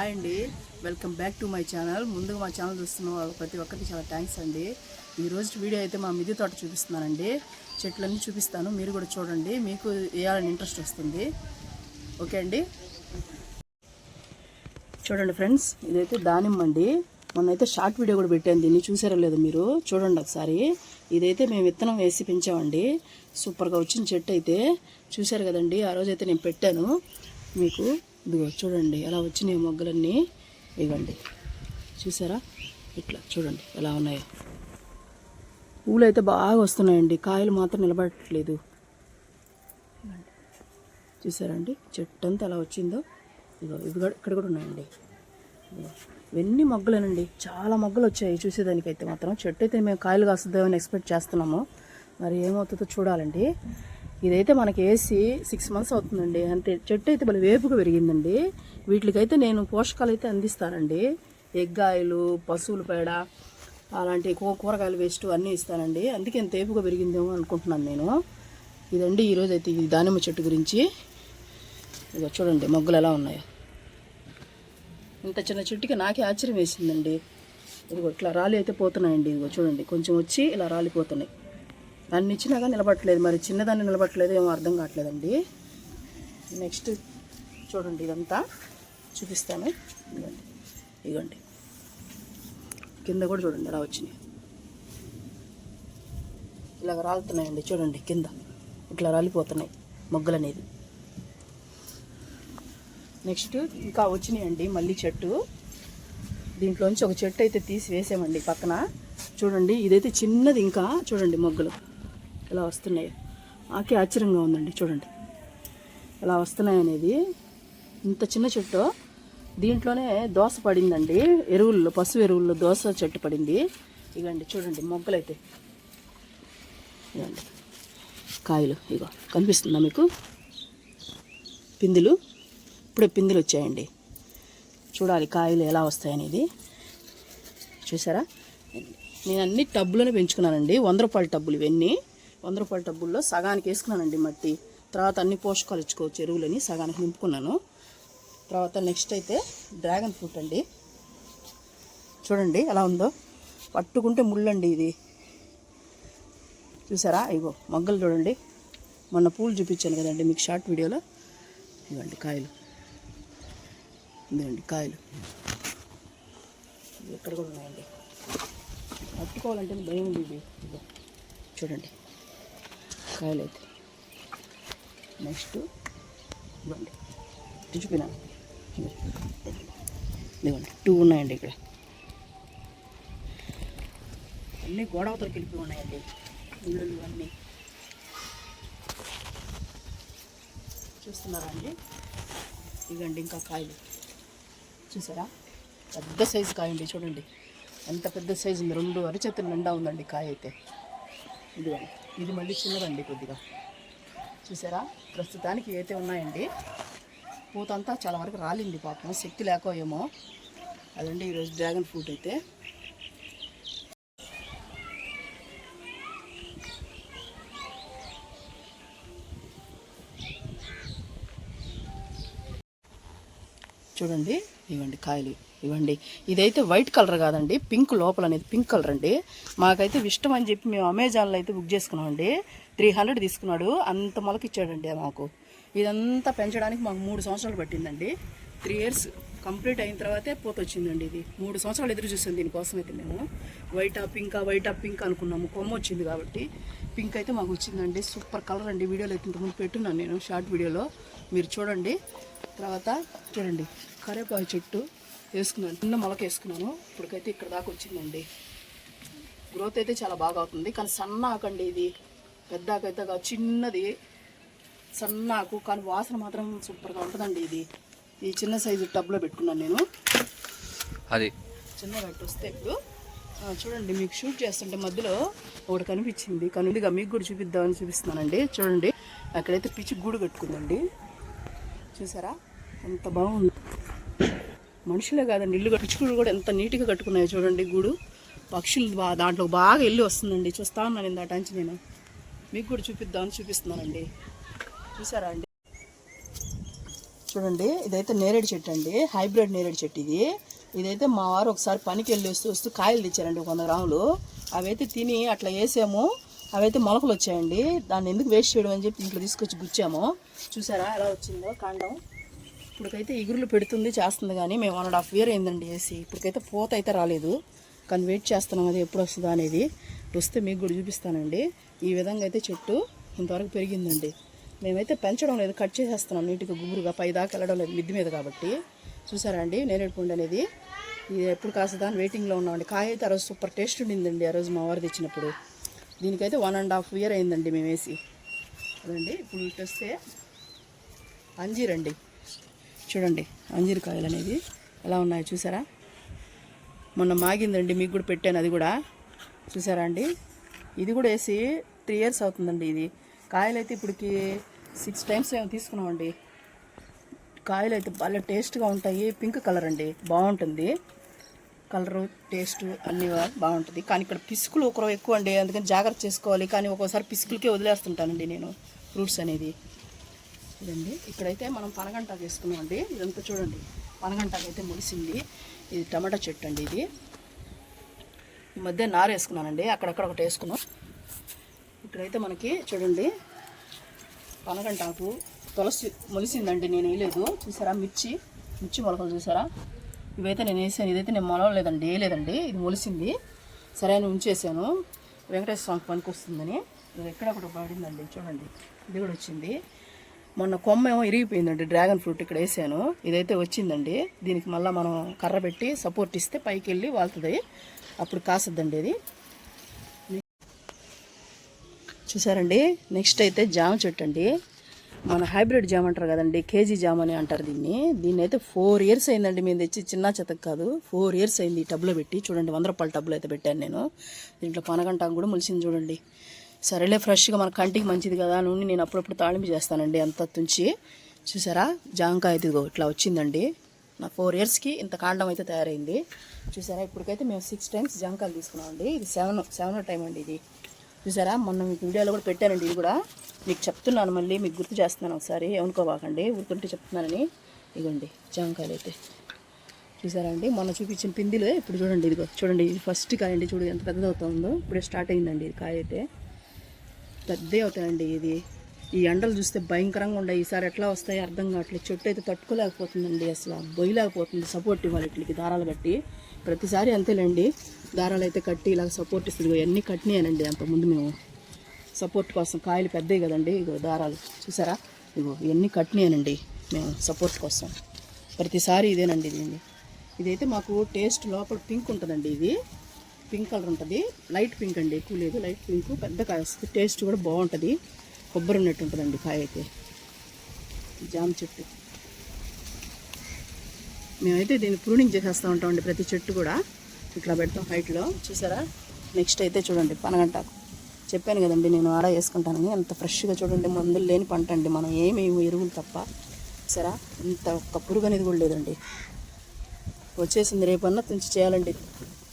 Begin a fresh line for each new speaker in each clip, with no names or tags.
Hi అండి. Welcome back to my channel ముందుగా మా ఛానల్ చూస్తున్న వాళ్ళు ప్రతి ఒక్కరికి చాలా థ్యాంక్స్ అండి. ఈరోజు రోజు వీడియో అయితే మా మిద్దె తోట చూపిస్తున్నానండి. చెట్లన్నీ చూపిస్తాను. మీరు కూడా చూడండి. మీకు వేయాలని ఇంట్రెస్ట్ వస్తుంది. ఓకే అండి? చూడండి ఫ్రెండ్స్ ఇదైతే దానిమ్మ అండి. మొన్నైతే షార్ట్ వీడియో కూడా పెట్టాను. దీన్ని చూసారో లేదో మీరు? చూడండి ఒకసారి. ఇదైతే మేము విత్తనం వేసి పెంచామండి. సూపర్గా వచ్చిన చెట్టు అయితే. చూశారు కదండి? ఆ రోజైతే నేను పెట్టాను. మీకు ఇదిగో చూడండి ఎలా వచ్చినాయి మొగ్గలన్నీ. ఇవ్వండి చూసారా? ఇట్లా చూడండి ఎలా ఉన్నాయో. పూలు అయితే బాగా వస్తున్నాయండి కాయలు మాత్రం నిలబడట్లేదు. చూసారండి చెట్టు అంతా ఎలా వచ్చిందో. ఇదిగో ఇవి కూడా ఇక్కడ కూడా ఉన్నాయండి. ఇవన్నీ మొగ్గలేనండి. చాలా మొగ్గలు వచ్చాయి చూసేదానికైతే మాత్రం. చెట్టు అయితే మేము కాయలు కాస్తుందేమని ఎక్స్పెక్ట్ చేస్తున్నాము. మరి ఏమవుతుందో చూడాలండి. ఇదైతే మనకి వేసి సిక్స్ మంత్స్ అవుతుందండి. అంటే చెట్టు అయితే మళ్ళీ వేపుగా పెరిగిందండి. వీటికైతే నేను పోషకాలు అయితే అందిస్తానండి. ఎగ్గాయలు పశువుల పేడ అలాంటి కూ- కూరగాయలు వేస్ట్ అన్నీ ఇస్తానండి. అందుకే ఇంత ఏపుగా పెరిగిందేమో అనుకుంటున్నాను నేను. ఇదండి ఈరోజు అయితే ఈ దానిమ్మ చెట్టు గురించి. ఇదిగో చూడండి మొగ్గలు ఎలా ఉన్నాయో. ఇంత చిన్న చెట్టుకి నాకే ఆశ్చర్యం వేసిందండి. ఇదిగో ఇట్లా రాలి అయితే పోతున్నాయండి. ఇదిగో చూడండి. కొంచెం వచ్చి ఇలా రాలిపోతున్నాయి. అన్ని ఇచ్చినాక నిలబట్టలేదు మరి చిన్నదాన్ని నిలబట్టలేదు ఏమో అర్థం కావట్లేదండి. నెక్స్ట్ చూడండి ఇదంతా. చూపిస్తాను. ఇదిగోండి. ఇదిగోండి. కింద కూడా చూడండి అలా వచ్చినాయి. ఇలాగ రాలుతున్నాయండి. చూడండి కింద. ఇట్లా రాలిపోతున్నాయి మొగ్గలు అనేది నెక్స్ట్ ఇంకా వచ్చినాయండి మళ్ళీ చెట్టు. దీంట్లోంచి ఒక చెట్టు అయితే తీసి వేసామండి పక్కన. చూడండి ఇదైతే చిన్నది ఇంకా. చూడండి మొగ్గలు. ఇలా వస్తున్నాయి? ఆకే ఆశ్చర్యంగా ఉందండి చూడండి. ఎలా వస్తున్నాయి అనేది ఇంత చిన్న చెట్టు. దీంట్లోనే దోశ పడిందండి. ఎరువుల్లో పశు ఎరువుల్లో దోశ చెట్టు పడింది. ఇగండి చూడండి మొగ్గలైతే. ఇగండి. కాయలు ఇగో కనిపిస్తుందా మీకు? పిందులు. ఇప్పుడే పిందులు వచ్చాయండి. చూడాలి కాయలు ఎలా వస్తాయనేది చూసారా? నేను అన్ని టబ్బులను పెంచుకున్నానండి. వంద రూపాయల టబ్బులు ఇవన్నీ. వంద రూపాయల డబ్బుల్లో సగానికి వేసుకున్నానండి మట్టి. తర్వాత అన్ని పోషకాలు ఇచ్చుకోవచ్చు ఎరువులని సగానికి నింపుకున్నాను. తర్వాత నెక్స్ట్ అయితే డ్రాగన్ ఫ్రూట్ అండి. చూడండి ఎలా ఉందో. పట్టుకుంటే ముళ్ళండి ఇది. చూసారా? ఇగో మొగ్గలు చూడండి. మొన్న పూలు చూపించాను కదండి మీకు షార్ట్ వీడియోలో. ఇవ్వండి కాయలు. ఇదండి కాయలు. ఎక్కడ ఇక్కడ కూడా ఉన్నాయండి. పట్టుకోవాలంటే భయం ఉంది ఇది. ఇదిగో చూడండి. కాయలు అయితే నెక్స్ట్ ఇవ్వండి. ఇటు ఇదిగోండి టూ ఉన్నాయండి ఇక్కడ. అన్నీ గోడవతలకి వెళ్ళిపోయి ఉన్నాయండి. ఇళ్ళు అన్నీ. చూస్తున్నారా అండి? ఇవ్వండి ఇంకా కాయలు. చూసారా? పెద్ద సైజు కాయ అండి చూడండి. ఎంత పెద్ద సైజు ఉంది? రెండు అరిచేతుల నిండా ఉందండి కాయ అయితే. ఇదిగోండి. ఇది మళ్ళీ చిన్నదండి కొద్దిగా. చూసారా? ప్రస్తుతానికి అయితే ఉన్నాయండి. పూతంతా చాలా వరకు రాలింది పాపం. శక్తి లేకో ఏమో అదండి ఈరోజు డ్రాగన్ ఫ్రూట్ అయితే. చూడండి ఇవ్వండి కాయలు. ఇవ్వండి. ఇదైతే వైట్ కలర్ కాదండి పింక్ లోపల అనేది పింక్ కలర్ అండి. మాకైతే ఇష్టం అని చెప్పి మేము అమెజాన్లో అయితే బుక్ చేసుకున్నామండి. త్రీ హండ్రెడ్ తీసుకున్నాడు అంత మొలక ఇచ్చాడండి మాకు. ఇదంతా పెంచడానికి మాకు మూడు సంవత్సరాలు పట్టిందండి. త్రీ ఇయర్స్ కంప్లీట్ అయిన తర్వాతే పూత వచ్చిందండి ఇది. మూడు సంవత్సరాలు ఎదురు చూసాం దీనికోసం అయితే మేము. వైట్ ఆ పింక్ వైట్ ఆ పింక్ అనుకున్నాము. కొమ్మ వచ్చింది కాబట్టి పింక్ అయితే మాకు వచ్చిందండి. సూపర్ కలర్ అండి. వీడియోలో అయితే ఇంతకుముందు పెట్టున్నాను నేను షార్ట్ వీడియోలో. మీరు చూడండి. తర్వాత చూడండి. కరేపాకు చెట్టు. వేసుకున్నాను. చిన్న మొలక వేసుకున్నాను. ఇప్పటికైతే ఇక్కడ దాకా వచ్చిందండి. గ్రోత్ అయితే చాలా బాగా అవుతుంది. కానీ సన్న ఆకండి ఇది. పెద్ద చిన్నది. సన్న ఆకు కానీ వాసన మాత్రం సూపర్గా ఉంటుందండి ఇది. ఈ చిన్న సైజు టబ్లో పెట్టుకున్నాను నేను.
అది.
చిన్న పెట్టి వస్తే ఇప్పుడు చూడండి మీకు షూట్ చేస్తుంటే మధ్యలో ఒకటి కనిపించింది. కనుడిగా మీకు కూడా చూపిద్దామని చూపిస్తున్నానండి. చూడండి అక్కడైతే పిచ్చి గూడు కట్టుకుందండి. చూసారా? ఎంత బాగుంది. మనుషులే కాదండి. ఇల్లు పిచ్చుకుడు కూడా ఎంత నీట్గా కట్టుకున్నాయో చూడండి గూడు. పక్షులు బా దాంట్లో బాగా వెళ్ళి వస్తుందండి. చూస్తా ఉన్నాను ఇందాట నుంచి నేను. మీకు కూడా చూపిద్దామని చూపిస్తున్నానండి. చూసారా అండి? చూడండి ఇదైతే నేరేడు చెట్టు అండి. హైబ్రిడ్ నేరేడు చెట్టు ఇది. ఇదైతే మా వారు ఒకసారి పనికి వెళ్ళి వస్తూ వస్తూ కాయలు తెచ్చారండి వంద గ్రాములు. అవైతే తిని అట్లా వేసాము. అవైతే మొలకలు వచ్చాయండి. దాన్ని ఎందుకు వేస్ట్ చేయడం అని చెప్పి ఇంట్లో తీసుకొచ్చి గుచ్చాము. చూసారా ఎలా వచ్చిందో కాండం? ఇప్పటికైతే ఇగురులు పెడుతుంది చేస్తుంది కానీ మేము వన్ అండ్ హాఫ్ ఇయర్ అయిందండి వేసి ఇప్పటికైతే పోత అయితే రాలేదు. కానీ వెయిట్ చేస్తున్నాం అది ఎప్పుడు వస్తుందా అనేది. వస్తే మీకు కూడా చూపిస్తానండి. ఈ విధంగా అయితే చెట్టు ఇంతవరకు పెరిగిందండి. మేమైతే పెంచడం లేదు కట్ చేసేస్తున్నాం. నీట్గా గుబురుగా పై దాకా వెళ్ళడం లేదు మిద్ది మీద కాబట్టి. చూసారా అండి నేరేడు పండు అనేది. ఇది ఎప్పుడు కాస్తుందా అని వెయిటింగ్లో ఉన్నామండి. కాయ అయితే ఆ రోజు సూపర్ టేస్ట్ ఉండిందండి ఆ రోజు మా వారు తెచ్చినప్పుడు. దీనికైతే వన్ అండ్ హాఫ్ ఇయర్ అయిందండి మేము వేసి అదండి ఇప్పుడు ఇటు వస్తే అంజీరండి. చూడండి అంజీరకాయలు అనేది ఎలా ఉన్నాయో చూసారా? మొన్న మాగిందండి మీకు కూడా పెట్టాను అది కూడా. చూసారా అండి? ఇది కూడా వేసి త్రీ ఇయర్స్ అవుతుందండి ఇది. కాయలు అయితే ఇప్పటికి సిక్స్ టైమ్స్ మేము తీసుకున్నామండి. కాయలు అయితే బాగా టేస్ట్గా ఉంటాయి. పింక్ కలర్ అండి బాగుంటుంది. కలరు టేస్ట్ అన్నీ బాగుంటుంది. కానీ ఇక్కడ పిసుకులు ఒకరో ఎక్కువ అండి అందుకని జాగ్రత్త చేసుకోవాలి. కానీ ఒక్కోసారి పిసుకులకే వదిలేస్తుంటానండి నేను ఫ్రూట్స్ అనేది. ఇదండి. ఇక్కడైతే మనం పనగంట వేసుకున్నామండి. ఇదంతా చూడండి. పనగంటకు అయితే ముగిసింది. ఇది టమాటా చెట్టు అండి ఇది. ఈ మధ్య నారు వేసుకున్నానండి. అక్కడక్కడ ఒకటి వేసుకున్నాం. ఇక్కడైతే మనకి చూడండి. పనగంటాకు తులసి మొలిసిందండి. నేను వేయలేదు. చూసారా? మిర్చి మిర్చి మొలకలు చూసారా? ఇవైతే నేను వేసాను. ఇదైతే నేను మొలవలేదండి. వేయలేదండి. ఇది మొలిసింది. సరే అని ఉంచేసాను. వెంకటేశ్వర స్వామికి పనికి వస్తుందని. ఇది ఎక్కడొకటి పడిందండి చూడండి. ఇది కూడా వచ్చింది. మొన్న కొమ్మ ఏమో ఇరిగిపోయిందండి డ్రాగన్ ఫ్రూట్ ఇక్కడ వేసాను. ఇదైతే వచ్చిందండి. దీనికి మళ్ళీ మనం కర్ర పెట్టి సపోర్ట్ ఇస్తే పైకి వెళ్ళి వాళ్తుంది. అప్పుడు కాసద్దండి ఇది. చూసారండి? నెక్స్ట్ అయితే జామ చెట్టు అండి. మన హైబ్రిడ్ జామ అంటారు కదండి కేజీ జామ్ అని అంటారు దీన్ని. దీన్ని అయితే ఫోర్ ఇయర్స్ అయిందండి మేము తెచ్చి చిన్న చెతకు కాదు. ఫోర్ ఇయర్స్ అయింది ఈ టబ్లో పెట్టి. చూడండి వంద రూపాయల టబ్లో అయితే పెట్టాను నేను. దీంట్లో పనగంటాకు కూడా మొలిసింది చూడండి. సరేలే ఫ్రెష్గా మన కంటికి మంచిది కదా నూనె నేను అప్పుడప్పుడు తాళింపు చేస్తానండి అంత తుంచి. చూసారా? జామకాయ ఇదిగో ఇట్లా వచ్చిందండి. నా ఫోర్ ఇయర్స్కి ఇంత కాండం అయితే తయారైంది. చూసారా? ఇప్పటికైతే మేము సిక్స్ టైమ్స్ జామకాయలు తీసుకున్నామండి. ఇది సెవెన్ సెవెన్ టైం అండి ఇది. చూసారా? మొన్న మీకు వీడియోలో కూడా పెట్టానండి ఇది కూడా. మీకు చెప్తున్నాను మళ్ళీ మీకు గుర్తు చేస్తున్నాను ఒకసారి. ఏమనుకోబాకండి ఊరుకుంటే చెప్తున్నానని. ఇదిగోండి జామకాయలు అయితే. చూసారా అండి? మొన్న చూపించిన పిందిలే ఇప్పుడు చూడండి ఇదిగో. చూడండి ఇది ఫస్ట్ కాయ అండి చూడు ఎంత పెద్దది అవుతుందో ఇప్పుడే స్టార్ట్ అయిందండి ఇది కాయ అయితే. పెద్దవి అవుతాయండి ఇది. ఈ ఎండలు చూస్తే భయంకరంగా ఉండే ఈసారి ఎట్లా వస్తాయి అర్థం కావట్లేదు. చెట్టు అయితే తట్టుకోలేకపోతుందండి అసలు. బొయ్యలేకపోతుంది. సపోర్ట్ ఇవ్వాలి ఇట్లకి దారాలు కట్టి. ప్రతిసారి అంతేలేండి. దారాలు అయితే కట్టి ఇలా సపోర్ట్ ఇస్తుంది. ఇవన్నీ కట్టినాయనండి అంతకుముందు మేము. సపోర్ట్ కోసం కాయలు పెద్దవి కదండి. ఇగో దారాలు. చూసారా? ఇగో ఇవన్నీ కట్టినాయనండి మేము సపోర్ట్ కోసం. ప్రతిసారి ఇదేనండి దీన్ని. ఇదైతే మాకు టేస్ట్ లోపల పింక్ ఉంటుందండి ఇది. పింక్ కలర్ ఉంటుంది. లైట్ పింక్ అండి ఎక్కువ లేదు. లైట్ పింక్ పెద్ద కాయ వస్తుంది టేస్ట్ కూడా బాగుంటుంది. కొబ్బరి ఉన్నట్టు ఉంటుందండి కాయ అయితే జామ చెట్టు. మేమైతే దీన్ని ప్రూనింగ్ చేసేస్తూ ఉంటామండి ప్రతి చెట్టు కూడా. ఇట్లా పెడతాం హైట్లో. చూసారా? నెక్స్ట్ అయితే చూడండి పనగంటాకు. చెప్పాను కదండి నేను ఆడ వేసుకుంటానని. అంత ఫ్రెష్గా చూడండి మందులు లేని పంట అండి. మనం ఏమి ఎరువులు తప్ప. సరే ఇంత ఒక్క పురుగు అనేది కూడా లేదండి. వచ్చేసింది రేపన్నా తుంచి చేయాలండి.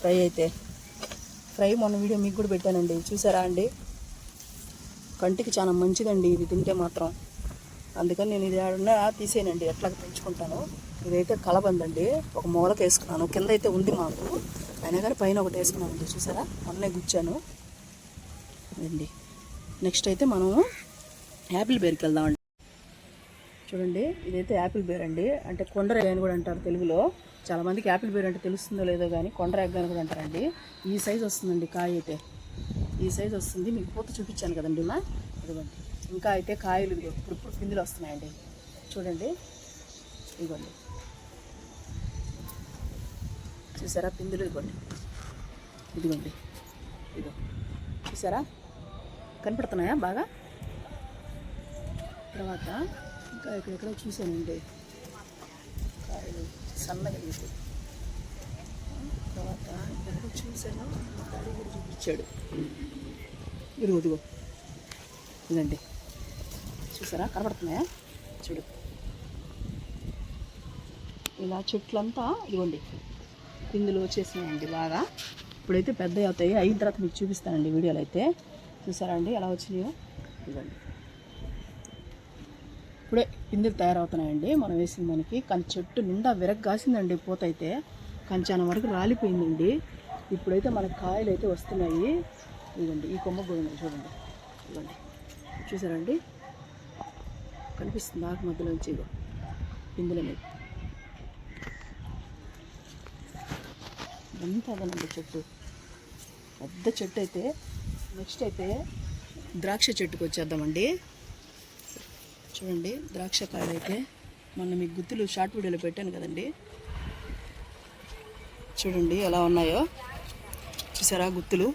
ఫ్రై అయితే. ఫ్రై మొన్న వీడియో మీకు కూడా పెట్టానండి. చూసారా అండి? కంటికి చాలా మంచిదండి ఇది తింటే మాత్రం. అందుకని నేను ఇది ఆడున్నా తీసేనండి ఎట్లా పెంచుకుంటాను. ఇదైతే కలబందండి. ఒక మూలకి వేసుకున్నాను. కింద అయితే ఉంది మాకు. అయినా కానీ పైన ఒకటి వేసుకున్నానండి. చూసారా? మొన్నే గుచ్చాను. అండి నెక్స్ట్ అయితే మనం యాపిల్ బేర్కి వెళ్దామండి. చూడండి. ఇదైతే యాపిల్ బేర్ అండి. అంటే కొండర అని కూడా అంటారు తెలుగులో. చాలామందికి యాపిల్ బేర్ అంటే తెలుస్తుందో లేదో కానీ కొండ ఎగ్ అని కూడా అంటారండి. ఈ సైజ్ వస్తుందండి కాయ అయితే. ఈ సైజ్ వస్తుంది. మీకు పూత చూపించాను కదండి మా. ఇదిగోండి. ఇంకా అయితే కాయలు ఇదిగో ఇప్పుడు ఇప్పుడు పిందులు వస్తున్నాయండి. చూడండి. ఇదిగోండి. చూసారా పిందులు ఇదిగోండి. ఇదిగోండి. ఇదిగో. చూసారా? కనపడుతున్నాయా బాగా? తర్వాత ఇంకా ఎక్కడెక్కడ చూశానండి. సన్నగా తీసి తర్వాత ఎక్కడ చూశాను డాడీ కూడా చూపించాడు. ఇదిగో ఇదిగో. ఇదండి. చూసారా? కనబడుతున్నాయా? చూడు. ఇలా చెట్లంతా ఇదిగోండి ఇందులో వచ్చేసినాయండి బాగా. ఇప్పుడైతే పెద్ద అవుతాయి. అయిన తర్వాత మీకు చూపిస్తానండి వీడియోలు అయితే. చూసారా అండి? ఎలా వచ్చినాయో? ఇదిగోండి ఇప్పుడే పిందెలు తయారవుతున్నాయండి. మనం వేసిన దానికి కానీ చెట్టు నిండా విరగ్గాసిందండి పూత అయితే కంచాన వరకు రాలిపోయిందండి. ఇప్పుడైతే మనకి కాయలు అయితే వస్తున్నాయి. ఇదిగోండి ఈ కొమ్మ కూడా చూడండి. ఇదిగోండి. చూసారండి? కనిపిస్తుంది ఆకు మధ్యలోంచి ఇగో పిందుల మీద అంతా అదనండి చెట్టు. పెద్ద చెట్టు అయితే నెక్స్ట్ అయితే ద్రాక్ష చెట్టుకు వచ్చేద్దామండి. చూడండి ద్రాక్ష కాయలు అయితే మొన్న మీకు గుత్తులు షార్ట్ వీడియోలో పెట్టాను కదండి. చూడండి ఎలా ఉన్నాయో. చూసారా గుత్తులు?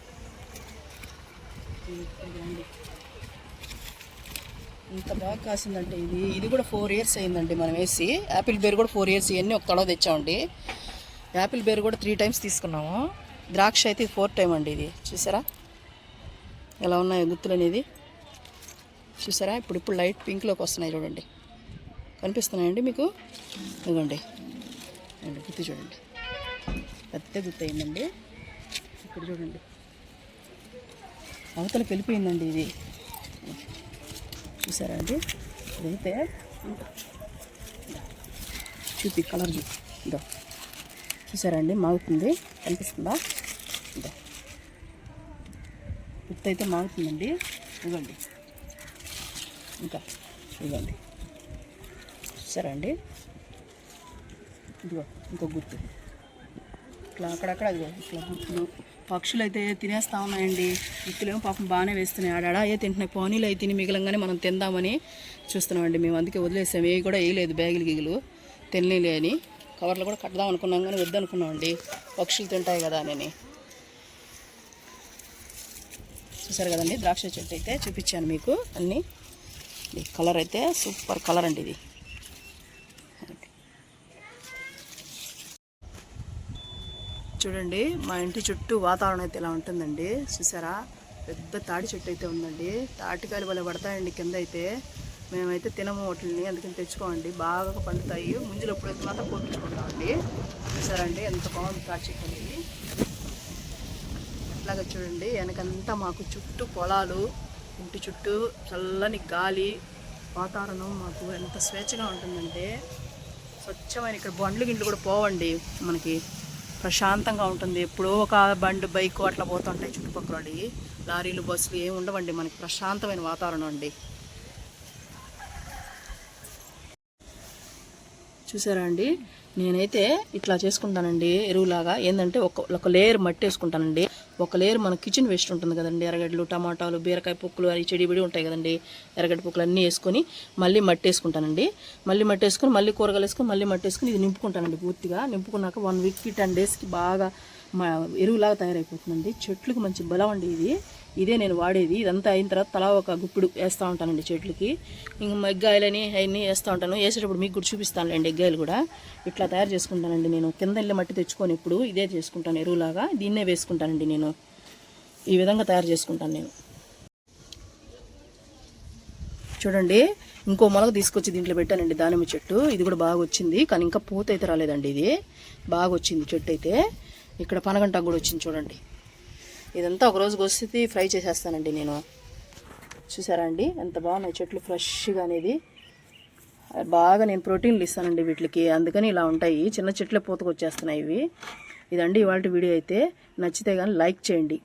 ఇంత బాగా కాసిందంటే ఇది. ఇది కూడా ఫోర్ ఇయర్స్ అయిందండి మనం వేసి. యాపిల్ బేర్ కూడా ఫోర్ ఇయర్స్ ఇవన్నీ ఒక తడవ తెచ్చామండి. యాపిల్ బేర్ కూడా త్రీ టైమ్స్ తీసుకున్నాము. ద్రాక్ష అయితే ఫోర్ టైం అండి ఇది. చూసారా? ఎలా ఉన్నాయో గుత్తులు అనేది. చూసారా? ఇప్పుడు ఇప్పుడు లైట్ పింక్లోకి వస్తున్నాయి చూడండి. కనిపిస్తున్నాయండి మీకు? ఇదిగోండి. గుత్తి చూడండి. పెద్ద గుత్తి అయిందండి. ఇప్పుడు చూడండి. అవతలకి వెళ్ళిపోయిందండి ఇది. చూసారా అండి? ఇదైతే చూపి కలర్ ఇదో. చూసారా అండి? మాగుతుంది. కనిపిస్తుందా? ఇదో. గుత్తి అయితే మాగుతుందండి. ఇదిగోండి. ఇంకా ఇవ్వండి చూసారా అండి ఇదిగో ఇంకో గుర్తు. ఇట్లా అక్కడక్కడ ఇదిగో ఇట్లా గుర్తులు. పక్షులు అయితే తినేస్తా ఉన్నాయండి. గుర్తులేమో పాపం బాగానే వేస్తున్నాయి. ఆడాడ ఏ తింటున్నాయి? పోనీలు అయితే తిని మిగలంగానే మనం తిందామని చూస్తున్నామండి. మేము అందుకే వదిలేసాము ఏ కూడా వేయలేదు బ్యాగులు గిగులు. తినలేలే అని. కవర్లు కూడా కట్టదాం అనుకున్నాం కానీ వద్దనుకున్నామండి. పక్షులు తింటాయి కదా అని. చూసారు కదండి? ద్రాక్ష చెట్టు అయితే చూపించాను మీకు అన్నీ. కలర్ అయితే సూపర్ కలర్ అండి ఇది. చూడండి మా ఇంటి చుట్టూ వాతావరణం అయితే ఇలా ఉంటుందండి. చూసారా? పెద్ద తాడి చెట్టు అయితే ఉందండి. తాటికాయలు వల్ల పడతాయండి కింద అయితే మేమైతే తినము వాటిని అందుకని తెచ్చుకోండి బాగా పండుతాయి. ముంజులు ఎప్పుడైతే మాత్రం కోపించుకుంటామండి. చూసారండి ఎంత బాగుంది తాటి చెట్టు అనేది. అట్లాగే చూడండి వెనకంతా మాకు చుట్టూ పొలాలు ఇంటి చుట్టూ చల్లని గాలి వాతావరణం మాకు ఎంత స్వేచ్ఛగా ఉంటుందంటే స్వచ్ఛమైన ఇక్కడ బండ్లు గింట్లు కూడా పోవండి. మనకి ప్రశాంతంగా ఉంటుంది. ఎప్పుడో ఒక బండి బైక్ అట్లా పోతుంటాయి చుట్టుపక్కల లారీలు బస్సులు ఏమి ఉండవండి. మనకి ప్రశాంతమైన వాతావరణం అండి. చూసారా అండి? నేనైతే ఇట్లా చేసుకుంటానండి. ఎరువులాగా. ఏంటంటే ఒక ఒక లేయర్ మట్టి వేసుకుంటానండి. ఒక లేయర్ మన కిచెన్ వేస్ట్ ఉంటుంది కదండి. ఎర్రగడ్డలు టమాటాలు బీరకాయ పొక్కులు అవి చెడిబిడి ఉంటాయి కదండి. ఎర్రగడ్డ పొక్కులు అన్నీ వేసుకొని మళ్ళీ మట్టి వేసుకుంటానండి. మళ్ళీ మట్టి వేసుకొని మళ్ళీ కూరగాయలు వేసుకొని మళ్ళీ మట్టి వేసుకొని ఇది నింపుకుంటానండి పూర్తిగా. నింపుకున్నాక వన్ వీక్కి టెన్ డేస్కి బాగా మా ఎరువులాగా తయారైపోతుందండి. చెట్లకు మంచి బలం అండి ఇది. ఇదే నేను వాడేది. ఇదంతా అయిన తర్వాత తలా ఒక గుప్పుడు వేస్తూ ఉంటానండి చెట్లకి. ఇంక మగ్గాయలని అవన్నీ వేస్తూ ఉంటాను. వేసేటప్పుడు మీకు కూడా చూపిస్తానులేండి ఎగ్గాయలు కూడా. ఇట్లా తయారు చేసుకుంటానండి నేను. కింద వెళ్ళి మట్టి తెచ్చుకొని ఇప్పుడు ఇదే చేసుకుంటాను ఎరువులాగా. దీన్నే వేసుకుంటానండి నేను. ఈ విధంగా తయారు చేసుకుంటాను నేను. చూడండి ఇంకో మొలక తీసుకొచ్చి దీంట్లో పెట్టానండి దానిమ్మ చెట్టు. ఇది కూడా బాగా వచ్చింది. కానీ ఇంకా పూత అయితే రాలేదండి ఇది. బాగా వచ్చింది చెట్టు అయితే. ఇక్కడ పనగంట కూడా వచ్చింది చూడండి. ఇదంతా ఒక రోజు వస్తే ఫ్రై చేసేస్తానండి నేను. చూసారా అండి? ఎంత బాగున్నాయి చెట్లు ఫ్రెష్గా అనేది. బాగా నేను ప్రోటీన్లు ఇస్తానండి వీటికి. అందుకని ఇలా ఉంటాయి. చిన్న చెట్లే పూతకు వచ్చేస్తున్నాయి ఇవి. ఇదండి ఇవాళ వీడియో అయితే. నచ్చితే కానీ లైక్ చేయండి.